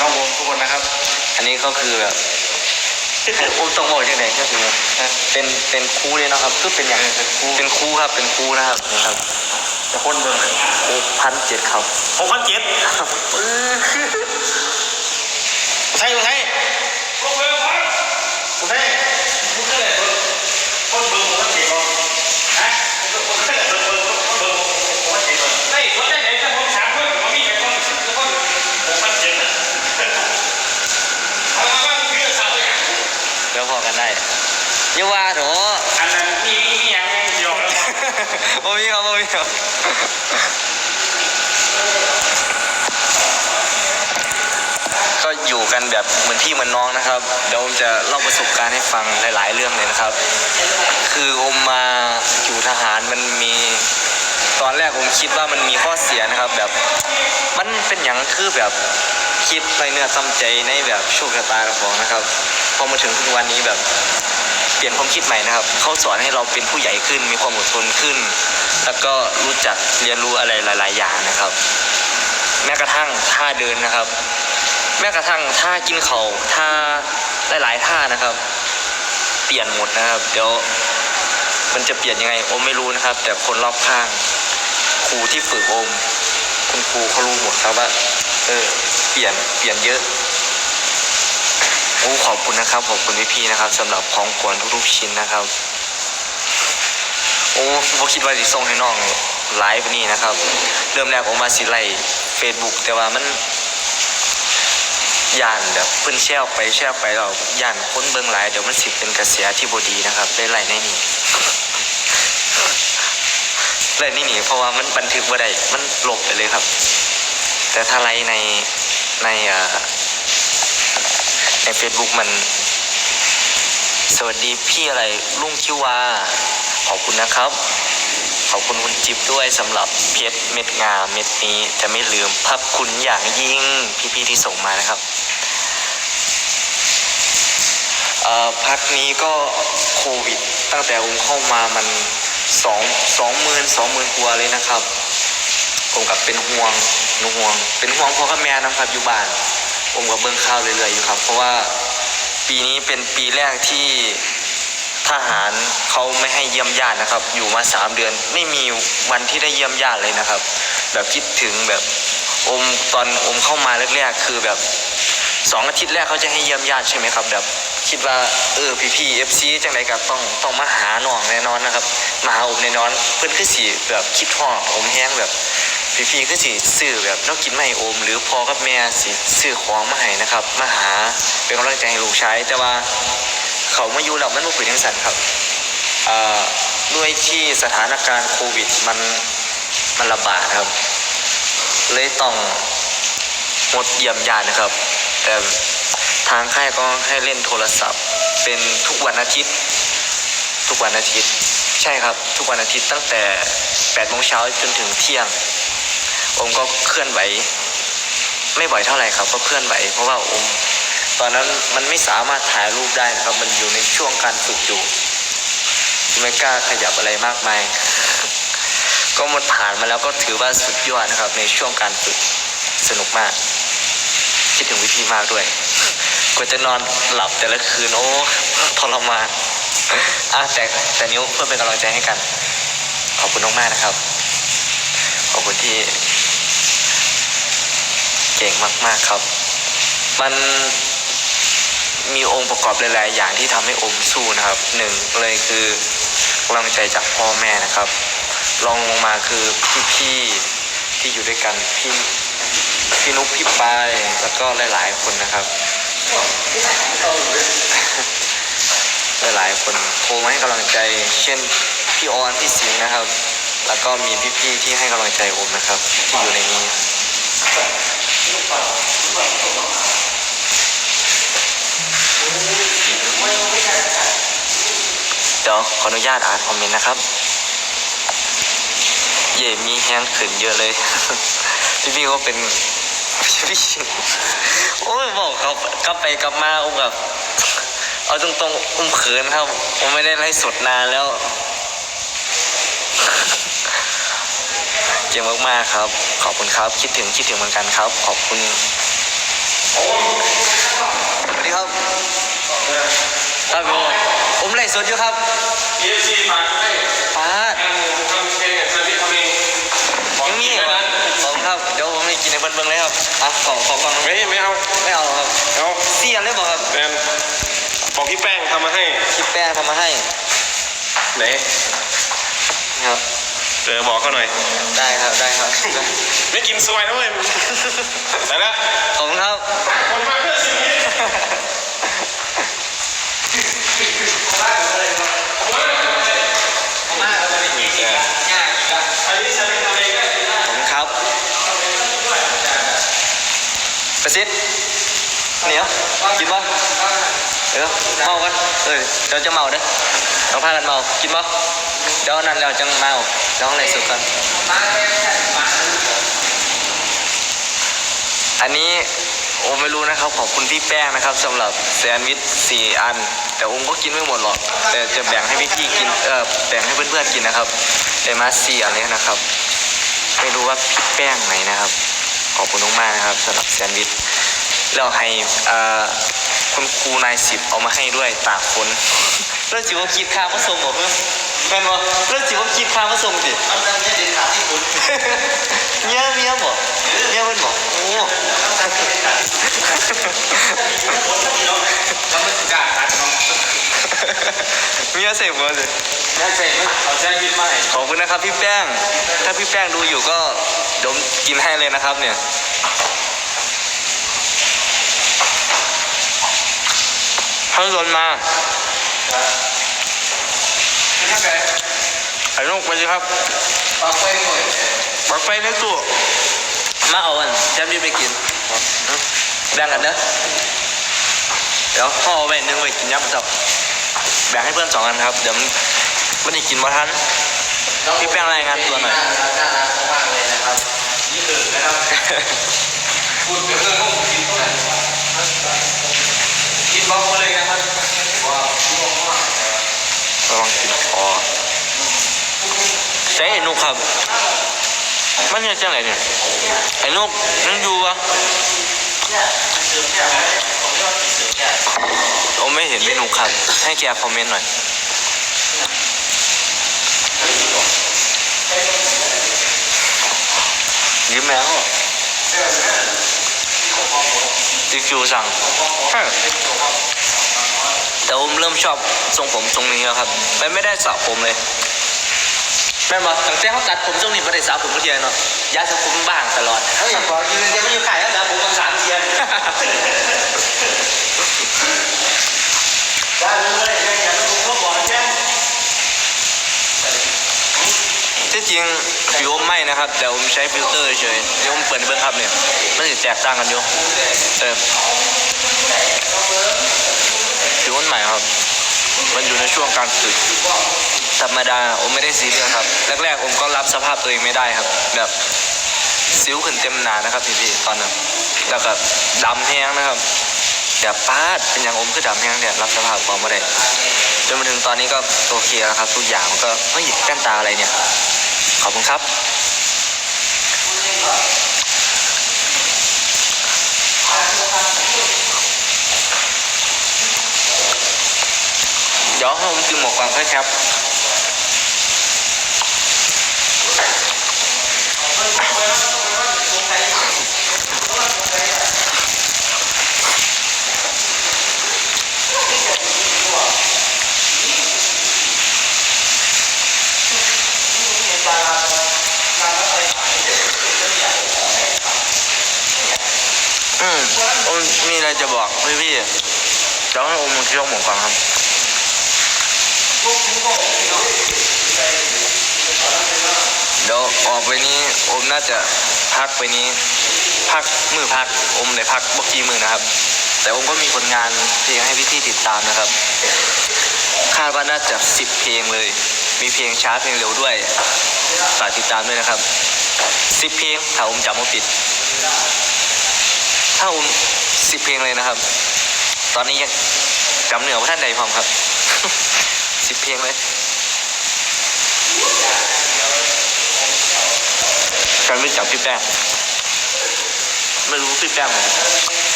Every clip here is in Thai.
ลองวงทุกคนนะครับ อันนี้ก็คือแบบอุ้มต้องบอกยังไงก็คือเป็นเป็นครูเลยเนาะครับคือเป็นอย่างเป็นครูเป็นครูครับเป็นครูนะครับนี่ครับจะพ่นเบิ่งเลยครูพันเจ็ดครับหกพันเจ็ดใช่ใช่กูใช่กูใช่กูเคยเลยพ่นเบิ่งหกพันเจ็ดเหรอฮะกูเคยเลยเบิ่งเบิ่งเบิ่งหกพันเจ็ดเหรอ เฮ้ยคนได้ไหนถ้าผมถามเพื่อนผมมีใครคนคือคน หกพันเจ็ดนะ เอาละว่าเรื่องสาวอย่าง เดี๋ยวพอกันได้อยี่าว่าโถ อันนั้นมีมีอย่างเดียวแล้ว โอ้ยครับโอ้ยครับก็อยู่กันแบบเหมือนพี่เหมือนน้องนะครับเดี๋ยวผมจะเล่าประสบการณ์ให้ฟังหลาย ๆ เรื่องเลยนะครับ คือผมมาอยู่ทหารมันมี ตอนแรกผมคิดว่ามันมีข้อเสียนะครับแบบ มันเป็นอย่างคือแบบคิดในเนื้อซ้ำใจในแบบโชคชะตาของนะครับพอมาถึงทุกวันนี้แบบ เปลี่ยนความคิดใหม่นะครับ เขาสอนให้เราเป็นผู้ใหญ่ขึ้น มีความอดทนขึ้น แล้วก็รู้จักเรียนรู้อะไรหลาย ๆ อย่างนะครับ แม้กระทั่งท่าเดินนะครับ แม้กระทั่งท่ากินเขา่าท่าหลาย ๆ ท่านะครับ เปลี่ยนหมดนะครับ เดี๋ยวมันจะเปลี่ยนยังไงโอมไม่รู้นะครับ แต่คนรอบข้างครูที่ฝึกโอม คุณครูเขารู้หมดครับว่าเออเปลี่ยนเปลี่ยนเยอะ โอ้ขอบคุณนะครับขอบคุณพี่ๆนะครับสำหรับของขวัญทุกๆชิ้นนะครับ โอ้ผมคิดว่าจะส่งให้น้องไลฟ์นี่นะครับ เริ่มแรกผมมาสิไลเฟซบุ๊กแต่ว่ามันย่านแบบเพิ่นแชร์ออกไปแชร์ไปเราย่านคนเบิ่งหลายเดี๋ยวมันสิเป็นกระแสที่บดีนะครับได้ไลในนี่ไลในนี่เพราะว่ามันบันทึกว่าได้มันลบไปเลยครับ แต่ถ้าไลฟ์ในในอ่า Facebook มัน สวัสดีพี่อะไรลุงคิวาขอบคุณนะครับ ขอบคุณคุณจิ๊บด้วยสำหรับเพชรเม็ดงามเม็ดนี้จะไม่ลืมพับคุณอย่างยิ่งพี่ๆที่ส่งมานะครับพักนี้ก็โควิด ตั้งแต่ผมเข้ามามันสองสองหมื่นสองหมื่นกว่าเลยนะครับ ผมกับเป็นห่วงหนูห่วง เป็นห่วงพ่อกับแม่นะครับอยู่บ้าน ผมก็เบิ่งข่าวเรื่อยๆอยู่ครับ เพราะว่าปีนี้เป็นปีแรกที่ทหารเขาไม่ให้เยี่ยมญาตินะครับ อยู่มาสามเดือน ไม่มีวันที่ได้เยี่ยมญาติเลยนะครับ แบบคิดถึงแบบอมตอนอมเข้ามาแรกๆคือแบบสองอาทิตย์แรกเขาจะให้เยี่ยมญาติใช่ไหมครับ แบบคิดว่าเออพี่พี่เอฟซีจังไรก็ต้องต้องมาหาหน่องแน่นอนนะครับมาหาอมแน่นอนเพื่อนคือสีแบบคิดห่ออมแห้งแบบ พี่พีก็สิซื้อแบบนอกกินไม่โอม หรือพ่อกับแม่สิซื้อของมาให้นะครับ มาหาเป็นกำลังใจให้ลูกใช้แต่ว่าเขามาอยู่แล้วมันไม่เป็นยังสันครับด้วยที่สถานการณ์โควิดมันมันระบาดครับ เลยต้องงดเยี่ยมญาตินะครับ แต่ทางค่ายก็ให้เล่นโทรศัพท์ เป็นทุกวันอาทิตย์ ทุกวันอาทิตย์ ใช่ครับ ทุกวันอาทิตย์ตั้งแต่8โมงเช้าจนถึงเที่ยง ผมก็เคลื่อนไหว ไม่บ่อยเท่าไหร่ครับ ก็เคลื่อนไหว เพราะว่าผมตอนนั้นมันไม่สามารถถ่ายรูปได้ครับ มันอยู่ในช่วงการฝึกอยู่ไม่กล้าขยับอะไรมากมาย ก็มันผ่านมาแล้วก็ถือว่าสุดยอดนะครับ ในช่วงการฝึกสนุกมาก คิดถึงวิธีมากด้วยกว่าจะนอนหลับแต่ละคืนโอ้ทรมานอะแต่แต่นิ้วเพื่อเป็นกำลังใจให้กัน ขอบคุณมากๆนะครับ ขอบคุณที่ เก่งมาก ๆครับ มันมีองค์ประกอบหลาย ๆ อย่างที่ทำให้อมสู้นะครับหนึ่งเลยคือกำลังใจจากพ่อแม่นะครับรองลงมาคือพี่ๆที่อยู่ด้วยกันพี่พี่นุ๊กพี่ปายแล้วก็หลาย ๆ คนนะครับ หลายๆคนโทรมาให้กำลังใจ เช่นพี่ออนพี่สิงห์นะครับ แล้วก็มีพี่ๆที่ให้กำลังใจผมนะครับ ที่อยู่ในนี้ เดี๋ยวขออนุญาตอ่านคอมเมนต์นะครับ เย่มีแห้งขึ้นเยอะเลย พี่พี่ก็เป็นพี่โอ้ยบอกเขากลับไปกลับมาอุ้มแบบเอาตรงๆอุ้มเขินครับ ผมไม่ได้ไล่สดนานแล้ว เยอะมากๆครับ ขอบคุณครับ คิดถึงคิดถึงเหมือนกันครับ ขอบคุณสวัสดีครับครับผมผมไล่สดอยู่ครับฟาดยป้างมีองของนี่รขอบคุณครับ เดี๋ยวผมไปกินในเบิ้งเลยครับอะขอขอฟังไม่ไม่เอาไม่เอาครับเอาเสียนเลยบอกครับแมนบอกพี่แป้งทำมาให้พี่แป้งทำมาให้ไหนครับ เออบอกเขาหน่อย ได้ครับได้ครับไม่กินซวยนะเว้ยไปละขอบคุณครับคนมาเพื่อสิ่งนี้อันนี้ฉันทำเองได้ขอบคุณครับประสิทธิ์เหนียวกินปะเดี๋ยวเมากันเออเดี๋ยวจะเมาเด้อเราพากันเมา กินปะเดี๋ยวนั่นเราจังเมา เดี๋ยวอะไรสุดกันอันนี้โอมไม่รู้นะครับ ขอบคุณพี่แป้งนะครับสำหรับแซนด์วิชสี่อัน แต่โอมก็กินไม่หมดหรอก แต่จะแบ่งให้พี่ๆกินเออแบ่งให้เพื่อนๆกินนะครับได้มาสี่อันเลยนะครับ ไม่รู้ว่าพี่แป้งไหนนะครับ ขอบคุณมากๆนะครับสำหรับแซนด์วิชแล้วให้คุณครูนายสิบเอามาให้ด้วยตากฝนเรื่องจิ๋วคิดค่ามาส่งเหรอเพื่อน แม่นบ่เรื่องจิ๋วคิดค่ามาส่งดิเอาเรื่องนี้เด็ดขาดที่สุดเมียเมียบอกเมียเพิ่นบอกโอ้แล้วมันกล้าตัดเนาะเมียเสพหัวเลยแม่เสร็จเอาแจ้งยินมาให้ขอบคุณนะครับพี่แป้ง ถ้าพี่แป้งดูอยู่ก็เดี๋ยวกินให้เลยนะครับเนี่ยท่านรนมา ไอ้ลูกไปสิครับปากไปหน่อยปักไฟในตู้มาเอาอันแจมยี่ไปกินแบ่งกันเนอะเดี๋ยวห่อไว้หนึ่งไว้กินยับจับแบ่งให้เพื่อนสองอันครับ เดี๋ยวมันไม่ได้กินมาทันพี่แป้งรายงานตัวหน่อยน่ารักน่ารักมากเลยนะครับนี่คือนะครับพูดถึงเรื่องของกินเท่าไหร่กินบล็อกมาเลยนะครับว้าวกินบล็อกมาก ระวังกินคอ ใช้ไอ้นุกครับ มันเนี่ยจังไหนเนี่ยไอ้นุกยังอยู่ปะเนี่ยเสือแก้วผมชอบกินเสือแก้วผมไม่เห็นไอ้นุกครับ ให้แกคอมเมนต์หน่อยยิ้มแล้วจิคิวสั่งใช่แต่ผมเริ่มชอบทรงผมทรงนี้แล้วครับ ไม่ไม่ได้สระผมเลย แม่นบอกตั้งแต่เขาตัดผมทรงนี้ไม่ได้สระผมเมื่อกี้เนาะยาสระผมบ้างตลอดเฮ้ยบอกยืนจะไม่อยู่ขายแล้วนะผมมันสามเทียนได้เลยได้อย่าไปผมก็บอกแจ้งที่จริงผิวผมไม่นะครับ แต่ผมใช้ฟิลเตอร์เฉยเดี๋ยวผมเปิดให้เบิ้งครับเนี่ยมันจะแตกต่างกันอยู่เออผิวมันใหม่ครับ มันอยู่ในช่วงการฝึก ธรรมดาผมไม่ได้ซีเรียสครับ แรกๆผมก็รับสภาพตัวเองไม่ได้ครับ แบบสิวขึ้นเต็มหนานะครับพี่ๆตอนนั้นแล้วก็ดำแห้งนะครับแบบปาดเป็นอย่างผมคือดำแห้งเนี่ยรับสภาพความไม่ได้จนมาถึงตอนนี้ก็โอเคแล้วครับ ทุกอย่างก็เฮ้ยแก้มตาอะไรเนี่ย ขอบคุณครับ เดี๋ยวให้ผมกินหมกก่อนค่อยครับ อืมผ มีอะไรจะบอกพี่พี่เดี๋ยวให้อมเคี้ยวหมูก่อนครับเดี๋ยวออกไปนี้อมน่าจะพักไปนี้ พักมือพักอมเลยพักบกี่มือนะครับ แต่อมก็มีผลงานเพลงให้พี่ๆติดตามนะครับ คาดว่าน่าจะสิบเพลงเลย มีเพลงช้าเพลงเร็วด้วยฝากติดตามด้วยนะครับสิบเพลงถ้าอมจำไม่ผิดถ้าอม สิบเพลงเลยนะครับ ตอนนี้ยังจำเหนือพระท่านใดพร้อมครับสิบเพลงเลยการไม่จับพี่แป้งไม่รู้พี่แป้งไหม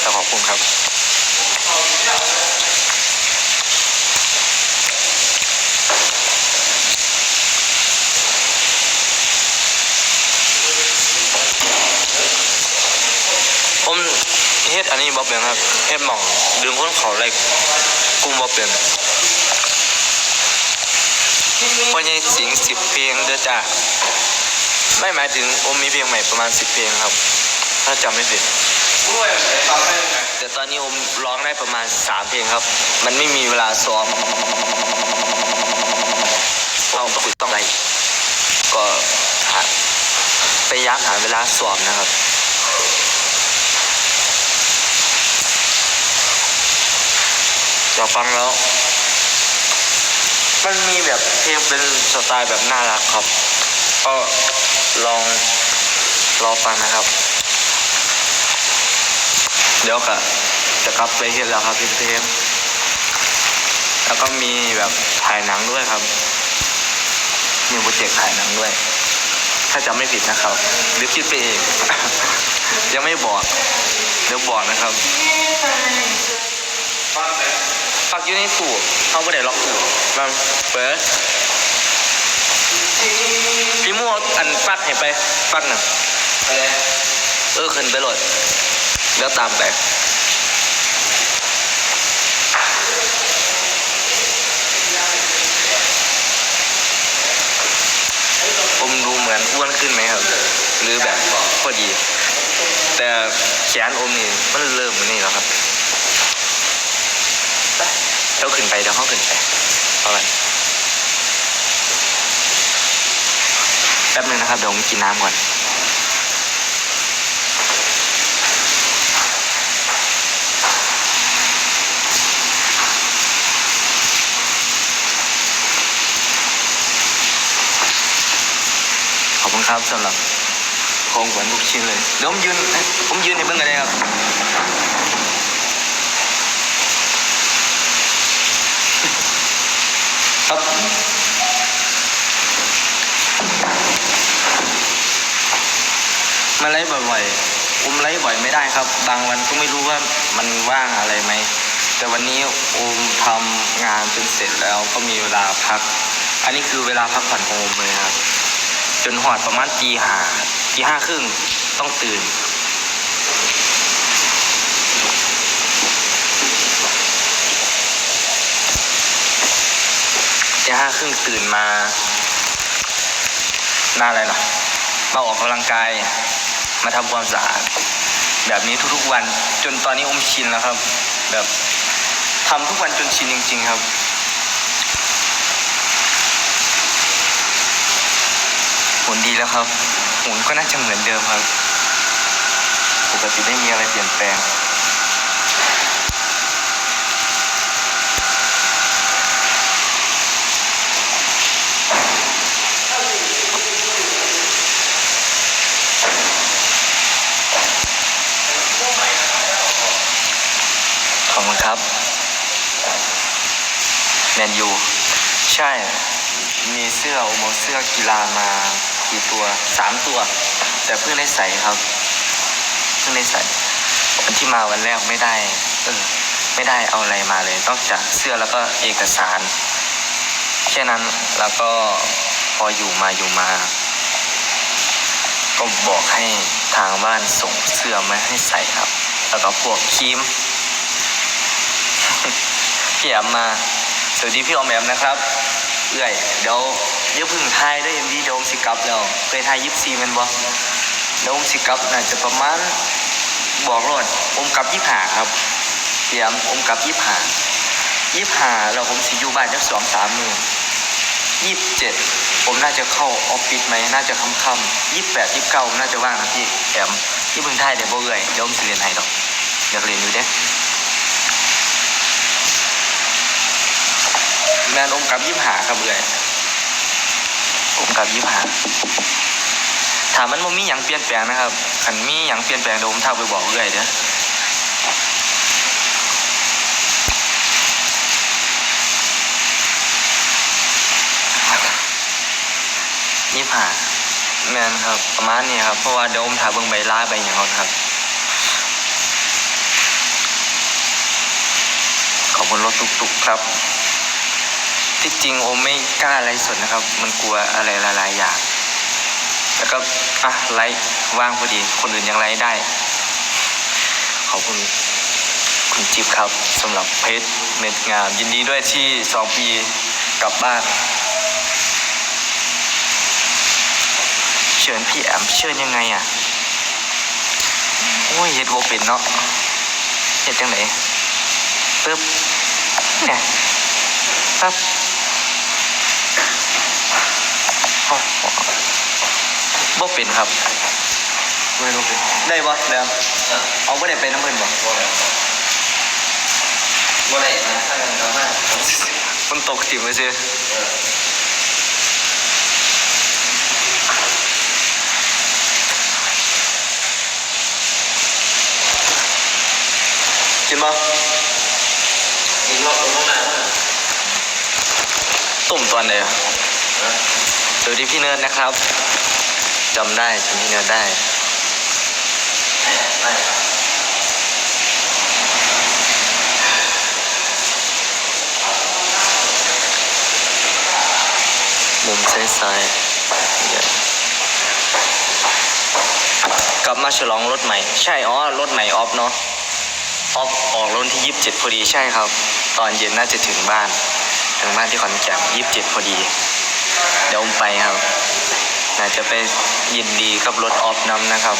แต่ขอบคุณครับ เฮ็ ดอันนี้บ่เป็นครับเฮ็ดหม่องดึงคนเขาไล่กุ้มบ่เป็นพ่อใหญ่สิงสิบเพลงเด้อจ้าไม่หมายถึงโอมมีเพลงใหม่ประมาณสิบเพลงครับ ถ้าจำไม่ผิดแต่ตอนนี้โอมร้องได้ประมาณสามเพลงครับ มันไม่มีเวลาซ้อมเราฝึกต้องอะไรก็หาพยายามหาเวลาซ้อมนะครับ เราฟังแล้ว มันมีแบบเพลงเป็นสไตล์แบบน่ารักครับ ก็ลองรอฟังนะครับ เดี๋ยวก็จะกลับไปเฮ็ดแล้วครับพี่เพลงแล้วก็มีแบบถ่ายหนังด้วยครับ มีโปรเจกต์ถ่ายหนังด้วย ถ้าจำไม่ผิดนะครับ หรือคิดไปเอง ยังไม่บอก เดี๋ยวบอกนะครับ ปักอยู่ในตู้เขาไม่ได้ล็อกตู้มันเปิดพี่มั่วอันปักให้ไปปักหนึ่งไปเลยเออขึ้นไปโหลดแล้วตามไปผมดูเหมือนอ้วนขึ้นไหมครับ หรือแบบพอดี แต่แขนอมนี่มันเริ่มนี่แล้วครับ ดี๋ยวขึ้นไปเดี๋ยวห้องขึ้นไปเอาไปแป๊บนึงนะครับเดี๋ยวผมกินน้ำก่อนขอบคุณครับสำหรับของขวัญทุกชิ้นเลยเดี๋ยวผมยืนผมยืนให้เบิ่งกันเลยครับ ครับมาไลฟ์บ่อยๆ อุ้มไลฟ์บ่อยไม่ได้ครับ บางวันก็ไม่รู้ว่ามันว่างอะไรไหม แต่วันนี้อุ้มทำงานจนเสร็จแล้วก็มีเวลาพัก อันนี้คือเวลาพักผ่อนของอุ้มเลยครับ จนหอดประมาณตีห้าตีห้าครึ่งต้องตื่น ตีห้าครึ่งตื่นมาหน้าอะไรล่ะมาออกกำลังกาย มาทำความสะอาดแบบนี้ทุกๆวัน จนตอนนี้อมชินแล้วครับ แบบทำทุกวันจนชินจริง ๆ ครับหุ่นดีแล้วครับหุ่นก็น่าจะเหมือนเดิมครับ ปกติไม่มีอะไรเปลี่ยนแปลง ขอบคุณครับ แมนยูใช่ มีเสื้อโอโมเสื้อกีฬามากี่ตัวสามตัว แต่เพิ่งได้ใส่ครับ เพิ่งได้ใส่วันที่มาวันแรกไม่ได้เออไม่ได้เอาอะไรมาเลยนอกจากเสื้อแล้วก็เอกสารแค่นั้นแล้วก็พออยู่มาอยู่มาก็บอกให้ทางบ้านส่งเสื้อมาให้ใส่ครับ แล้วก็พวกครีมพี่แอมมา วัสดีพี่ออมแอมนะครับเอื่อยเดี๋ยวเดี๋ยวพึ่งทายได้เอ็มวีเดี๋ยวผมสิกลับแล้วเคยทายยิปซีแมันบ่เดี๋ยวผมสิกลับน่าจะประมาณบอกรอดผมกลับยี่ห้าครับพี่แอมผมกลับยี่ห้ายี่ห้าแล้วผมสิอยู่บ้านจักสองสามมือยี่สิบเจ็ดผมน่าจะเข้าออฟฟิศไหมน่าจะค่ำๆยี่สิบแปดยี่สิบเก้าผมน่าจะว่างนะพี่แอมที่พึ่งทายเดี๋ยวบ่เอื่อยเดี๋ยวผมสิเรียนให้ดอกอยากเรียนอยู่เด้ แมนอมกับยิบหาครับเลยอมกับยิบหาถามมันบ่มีอย่างเปลี่ยนแปลงนะครับขันมีอย่างเปลี่ยนแปลงเดี๋ยวผมทักไปบอกเลยเด้อยิบหาแมนครับ ประมาณนี้ครับ เพราะว่าเดี๋ยวผมถ่ายเบิ่งใบลาใบอย่างเขาครับ ขอบคุณรถตุกๆครับ ที่จริงโอมไม่กล้าไลฟ์สดนะครับ มันกลัวอะไรหลายๆอย่างแล้วก็อะไลฟ์ว่างพอดี คนอื่นยังไลฟ์ได้ ขอบคุณคุณจิ๊บครับสำหรับเพชรเม็ดงาม ยินดีด้วยที่สองปีกลับบ้าน เชิญพี่แอมเชิญยังไงอะ โอ้ยเฮ็ดโบเป็นเนาะเฮ็ดจังไหนปึ๊บเนี่ยปั๊บโอ้โหบ่ เป็นครับไม่รู้เป็นได้บ่เดี๋ยวเอาบ่ได้ไปน้ำเพิ่นบ่บ่ได้นะถ้ากันก็มามันตกติ่มไปซิกินบ่อีกรอบตรงนั้นนะตุ่มตอนไหนอะสวัสดีพี่เนิร์ดนะครับ จำได้จำพี่เนิร์ดได้ได้มุมซ้ายๆเดี๋ยกลับมาฉลองรถใหม่ ใช่อ๋อรถใหม่ออฟเนาะออฟออกรถที่ยี่สิบเจ็ดพอดีใช่ครับ ตอนเย็นน่าจะถึงบ้านถึงบ้านที่ขอนแก่นยี่สิบเจ็ดพอดี เดี๋ยวผมไปครับน่าจะไป ยินดีกับรถออฟนำนะครับ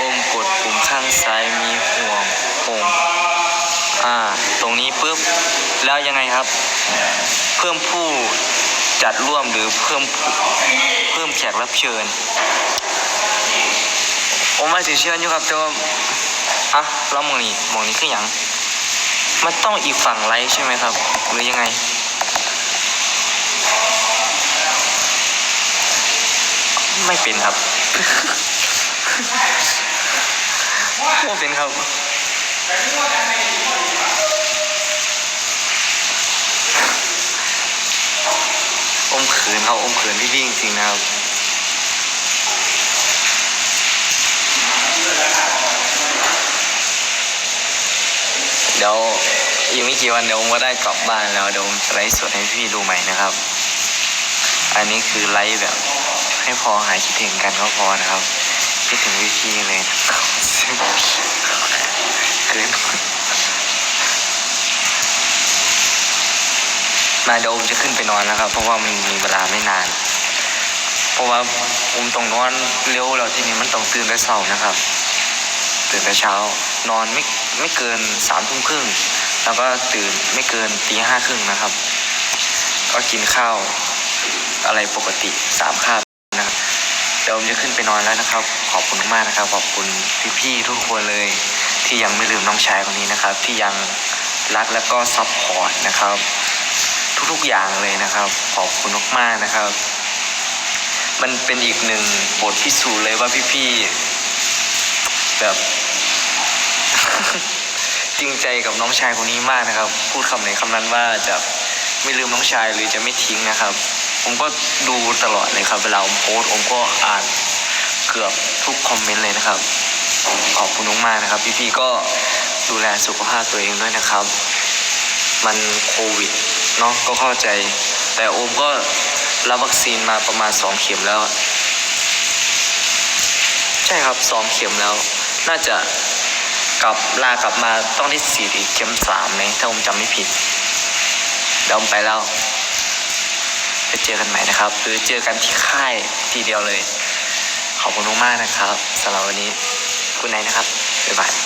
อมกดปุ่มข้างซ้ายมีห่วงโอมอ่า ตรงนี้ปุ๊บ แล้วยังไงครับ เพิ่มผู้จัดร่วมหรือเพิ่มเพิ่มแขกรับเชิญผมมาถึงเชิญอยู่ครับแต่ว่าอะแล้วมองนี้มองนี้คืออย่างมันต้องอีกฝั่งไลท์ใช่ไหมครับ หรือยังไง ไม่เป็นครับไม่เป็นครับอมขืนเขาอมขืนพี่พี่จริงๆนะครับเดี๋ยวอีกไม่กี่วันเดี๋ยวผมก็ได้กลับบ้านแล้วเดี๋ยวผมจะไลฟ์สดให้พี่ดูใหม่นะครับ อันนี้คือไลฟ์แบบ ให้พอหายคิดถึงกันก็พอนะครับคิดถึงพี่พี่ๆเลยนะครับซึ่งเกินมาเดี๋ยวผมจะขึ้นไปนอนแล้วครับ เพราะว่ามันมีเวลาไม่นาน เพราะว่าผมต้องนอนเร็วแล้วทีนี้มันต้องตื่นแต่เช้านะครับตื่นแต่เช้านอนไม่ไม่เกินสามทุ่มครึ่งแล้วก็ตื่นไม่เกินตีห้าครึ่งนะครับ ก็กินข้าวอะไรปกติสามคาบ เดี๋ยวผมจะขึ้นไปนอนแล้วนะครับ ขอบคุณมากนะครับ ขอบคุณพี่ๆทุกคนเลย ที่ยังไม่ลืมน้องชายคนนี้นะครับ ที่ยังรักและก็ซัพพอร์ตนะครับ ทุกๆอย่างเลยนะครับ ขอบคุณมากๆนะครับ มันเป็นอีกหนึ่งบทพิสูจน์เลยว่าพี่ๆแบบจริงใจกับน้องชายคนนี้มากนะครับ พูดคำไหนคำนั้นว่าจะไม่ลืมน้องชายหรือจะไม่ทิ้งนะครับ ผมก็ดูตลอดเลยครับ เวลาผมโพสต์ผมก็อ่านเกือบทุกคอมเมนต์เลยนะครับ ขอบคุณมากนะครับ พี่ๆก็ดูแลสุขภาพตัวเองด้วยนะครับ มันโควิดเนาะก็เข้าใจ แต่โอมก็รับวัคซีนมาประมาณสองเข็มแล้ว ใช่ครับสองเข็มแล้ว น่าจะกลับลากลับมาต้องที่สี่เข็มสามเลยถ้าผมจำไม่ผิดเดี๋ยวผมไปแล้ว ไปเจอกันใหม่นะครับ หรือเจอกันที่ค่ายทีเดียวเลย ขอบคุณมากๆนะครับสำหรับวันนี้คุณไนนะครับบ๊ายบาย